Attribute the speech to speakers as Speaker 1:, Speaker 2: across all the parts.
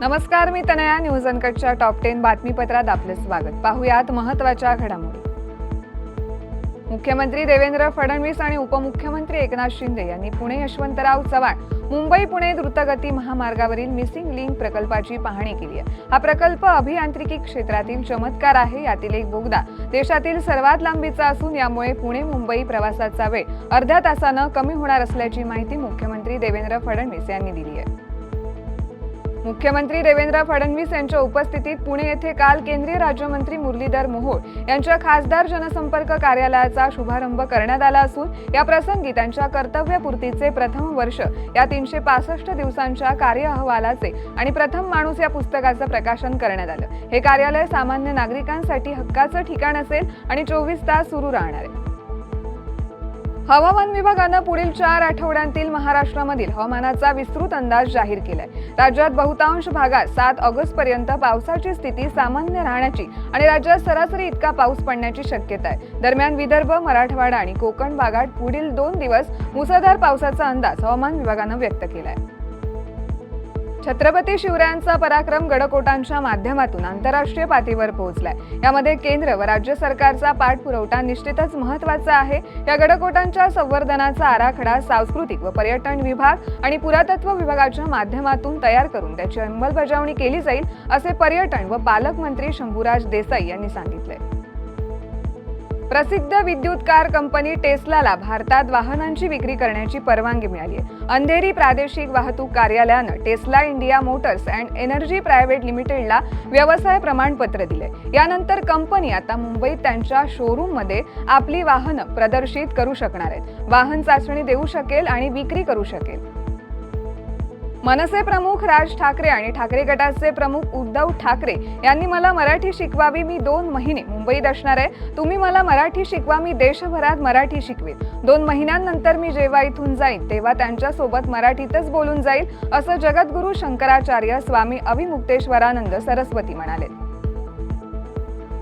Speaker 1: नमस्कार मी तनया. न्यूज अनकटच्या टॉप टेन बातमीपत्रात आपले स्वागत. पाहुयात महत्त्वाच्या घडामोडी. मुख्यमंत्री देवेंद्र फडणवीस आणि उपमुख्यमंत्री एकनाथ शिंदे यांनी पुणे यशवंतराव चव्हाण मुंबई पुणे द्रुतगती महामार्गावरील मिसिंग लिंक प्रकल्पाची पाहणी केली आहे. हा प्रकल्प अभियांत्रिकी क्षेत्रातील चमत्कार आहे यातील एक बोगदा देशातील सर्वात लांबीचा असून यामुळे पुणे मुंबई प्रवासाचा वेळ अर्ध्या तासानं कमी होणार असल्याची माहिती मुख्यमंत्री देवेंद्र फडणवीस यांनी दिली आहे. मुख्यमंत्री देवेंद्र फडणवीस यांच्या उपस्थितीत पुणे येथे काल केंद्रीय राज्यमंत्री मुरलीधर मोहोळ यांच्या खासदार जनसंपर्क कार्यालयाचा शुभारंभ करण्यात आला असून या प्रसंगी त्यांच्या कर्तव्यपूर्तीचे प्रथम वर्ष या तीनशे पासष्ट दिवसांच्या कार्य अहवालाचे आणि प्रथम माणूस या पुस्तकाचं प्रकाशन करण्यात आलं. हे कार्यालय सामान्य नागरिकांसाठी हक्काचं ठिकाण असेल आणि चोवीस तास सुरू राहणार आहे. हवामान विभागानं पुढील चार आठवड्यांतील महाराष्ट्रामधील हवामानाचा विस्तृत अंदाज जाहीर केलाय. राज्यात बहुतांश भागात सात ऑगस्ट पर्यंत पावसाची स्थिती सामान्य राहण्याची आणि राज्यात सरासरी इतका पाऊस पडण्याची शक्यता आहे. दरम्यान विदर्भ मराठवाडा आणि कोकण भागात पुढील दोन दिवस मुसळधार पावसाचा अंदाज हवामान विभागानं व्यक्त केलाय. छत्रपती शिवरायांचा पराक्रम गडकोटांच्या माध्यमातून आंतरराष्ट्रीय पातळीवर पोहोचलाय. यामध्ये केंद्र व राज्य सरकारचा पाठपुरवठा निश्चितच महत्त्वाचा आहे. या गडकोटांच्या संवर्धनाचा आराखडा सांस्कृतिक व पर्यटन विभाग आणि पुरातत्व विभागाच्या माध्यमातून तयार करून त्याची अंमलबजावणी केली जाईल असे पर्यटन व पालकमंत्री शंभूराज देसाई यांनी सांगितले प्रसिद्ध विद्युत कार कंपनी टेस्लाला भारतात वाहनांची विक्री करण्याची परवानगी मिळाली आहे. अंधेरी प्रादेशिक वाहतूक कार्यालयानं Tesla India Motors and Energy Private लिमिटेडला व्यवसाय प्रमाणपत्र दिले यानंतर कंपनी आता मुंबईत त्यांच्या शोरूममध्ये आपली वाहनं प्रदर्शित करू शकणार आहेत. वाहन चाचणी देऊ शकेल आणि विक्री करू शकेल. मनसे प्रमुख राज ठाकरे आणि ठाकरे गटाचे प्रमुख उद्धव ठाकरे यांनी मला मराठी शिकवावी मी दोन महिने मुंबईत असणार आहे. तुम्ही मला मराठी शिकवा मी देशभरात मराठी शिकवेन. दोन महिन्यांनंतर मी जेव्हा इथून जाईन तेव्हा त्यांच्यासोबत मराठीतच बोलून जाईल असं जगद्गुरू शंकराचार्य स्वामी अभिमुक्तेश्वरानंद सरस्वती म्हणाले.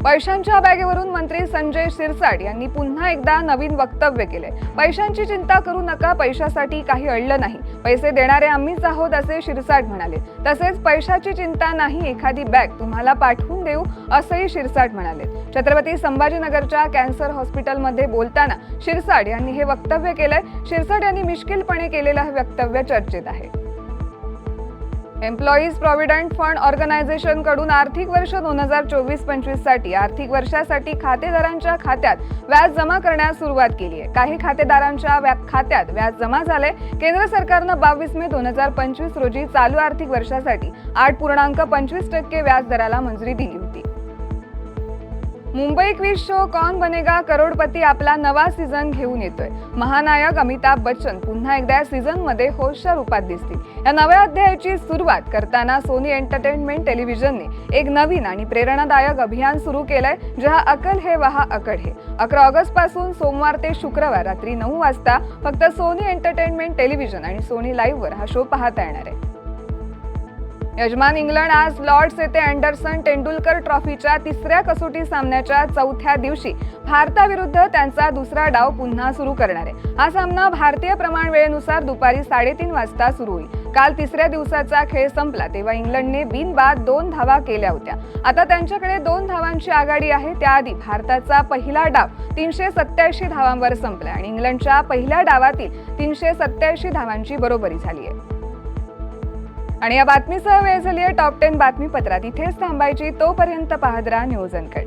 Speaker 1: पैशांच्या बॅगेवरून मंत्री संजय शिरसाट यांनी पुन्हा एकदा नवीन वक्तव्य केले. पैशांची चिंता करू नका पैशासाठी काही अडलं नाही. पैसे देणारे आम्हीच आहोत असे शिरसाट म्हणाले. तसेच पैशाची चिंता नाही एखादी बॅग तुम्हाला पाठवून देऊ असंही शिरसाट म्हणाले. छत्रपती संभाजीनगरच्या कॅन्सर हॉस्पिटलमध्ये बोलताना शिरसाट यांनी हे वक्तव्य केलंय. शिरसाट यांनी मिश्किलपणे केलेलं हे वक्तव्य चर्चेत आहे. एम्प्लॉईज प्रॉव्हिडंट फंड ऑर्गनायझेशनकडून आर्थिक वर्ष दोन हजार चोवीस पंचवीससाठी आर्थिक वर्षासाठी खातेदारांच्या खात्यात व्याज जमा करण्यास सुरुवात केली आहे. काही खातेदारांच्या व्या- खात्यात व्याज जमा झाले केंद्र सरकारनं बावीस मे दोन हजार पंचवीस रोजी चालू आर्थिक वर्षासाठी आठ पूर्णांक पंचवीस टक्के व्याज दराला मंजुरी दिली होती. मुंबई क्विज शो कौन बनेगा करोडपती आपला नवा सीझन घेऊन येतोय. महानायक अमिताभ बच्चन पुन्हा एकदा या सीझनमध्ये होशच्या रूपात दिसतील. या नव्या अध्यायाची सुरुवात करताना सोनी एंटरटेनमेंट टेलिव्हिजनने एक नवीन आणि प्रेरणादायक अभियान सुरू केलंय जहा अकल हे वहा अकड हे. अकरा ऑगस्टपासून सोमवार ते शुक्रवार रात्री नऊ वाजता फक्त सोनी एंटरटेनमेंट टेलिव्हिजन आणि सोनी लाईव्ह वर हा शो पाहता येणार आहे. यजमान इंग्लंड आज लॉर्ड्स येथे अँडरसन तेंडुलकर ट्रॉफीच्या तिसऱ्या कसोटी सामन्याच्या चौथ्या दिवशी भारताविरुद्ध त्यांचा दुसरा डाव पुन्हा सुरू करणार आहे. हा सामना भारतीय प्रमाण वेळेनुसार दुपारी साडेतीन वाजता सुरू होईल. काल तिसऱ्या दिवसाचा खेळ संपला तेव्हा इंग्लंडने बिनबाद दोन धावा केल्या होत्या. आता त्यांच्याकडे दोन धावांची आघाडी आहे. त्याआधी भारताचा पहिला डाव तीनशे सत्याऐंशी धावांवर संपला आणि इंग्लंडच्या पहिल्या डावातील तीनशे सत्याऐंशी धावांची बरोबरी झाली आहे. आणि या बातमीसह वेळ झाली आहे. टॉप टेन बातमीपत्रात. इथेच थांबायची तोपर्यंत पाहत राहा न्यूज अनकट.